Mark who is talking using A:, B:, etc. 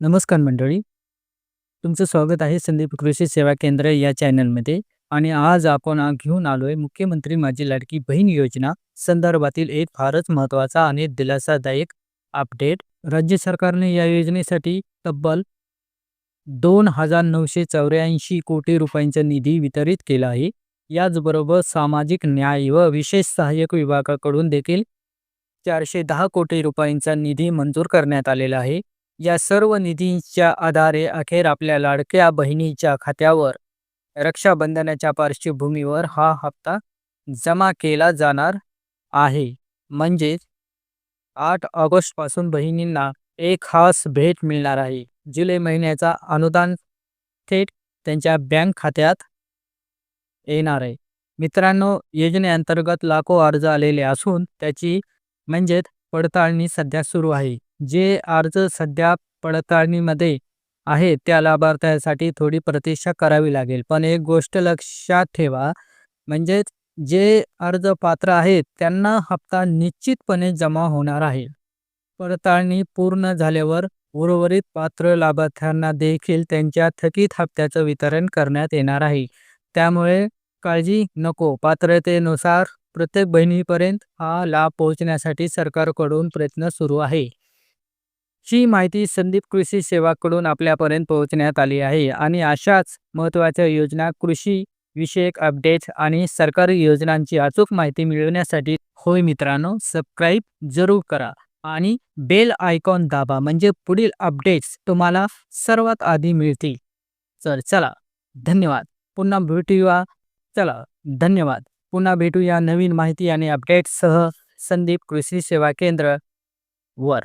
A: नमस्कार मंडळी. तुमचं स्वागत आहे संदीप कृषी सेवा केंद्र या चॅनलमध्ये आणि आज आपण घेऊन घेऊन आलोय मुख्यमंत्री माझी लाडकी बहीण योजना संदर्भातील एक फारच महत्त्वाचा आणि दिलासादायक अपडेट. राज्य सरकारने या योजनेसाठी तब्बल दोन हजार नऊशे चौऱ्याऐंशी कोटी रुपयांचा निधी वितरित केला आहे. याचबरोबर सामाजिक न्याय व विशेष सहाय्यक विभागाकडून देखील चारशे दहा कोटी रुपयांचा निधी मंजूर करण्यात आलेला आहे. या सर्व निधींच्या आधारे अखेर आपल्या लाडक्या बहिणीच्या खात्यावर रक्षाबंधनाच्या पार्श्वभूमीवर हा हप्ता जमा केला जाणार आहे. म्हणजेच आठ ऑगस्टपासून बहिणींना एक खास भेट मिळणार आहे. जुलै महिन्याचा अनुदान थेट त्यांच्या बँक खात्यात येणार आहे. मित्रांनो योजनेअंतर्गत लाखो अर्ज आलेले असून त्याची म्हणजेच पडताळणी सध्या सुरू आहे. जे अर्ज सध्या पडताळणीमध्ये आहे त्या लाभार्थ्यासाठी थोडी प्रतीक्षा करावी लागेल. पण एक गोष्ट लक्षात ठेवा म्हणजेच जे अर्ज पात्र आहेत त्यांना हप्ता निश्चितपणे जमा होणार आहे. पडताळणी पूर्ण झाल्यावर उर्वरित पात्र लाभार्थ्यांना देखील त्यांच्या थकीत हप्त्याचं वितरण करण्यात येणार आहे. त्यामुळे काळजी नको पात्रतेनुसार प्रत्येक बहिणीपर्यंत हा लाभ पोहोचण्यासाठी सरकारकडून प्रयत्न सुरू आहे. ही माहिती संदीप कृषी सेवाकडून आपल्यापर्यंत पोहोचण्यात आली आहे आणि अशाच महत्त्वाच्या योजना कृषी विषयक अपडेट्स आणि सरकारी योजनांची अचूक माहिती मिळवण्यासाठी होय मित्रांनो सबस्क्राईब जरूर करा आणि बेल आयकॉन दाबा म्हणजे पुढील अपडेट्स तुम्हाला सर्वात आधी मिळतील. तर चला धन्यवाद. पुन्हा भेटूया. चला धन्यवाद. पुन्हा भेटूया नवीन माहिती आणि अपडेट्ससह संदीप कृषी सेवा केंद्र वर.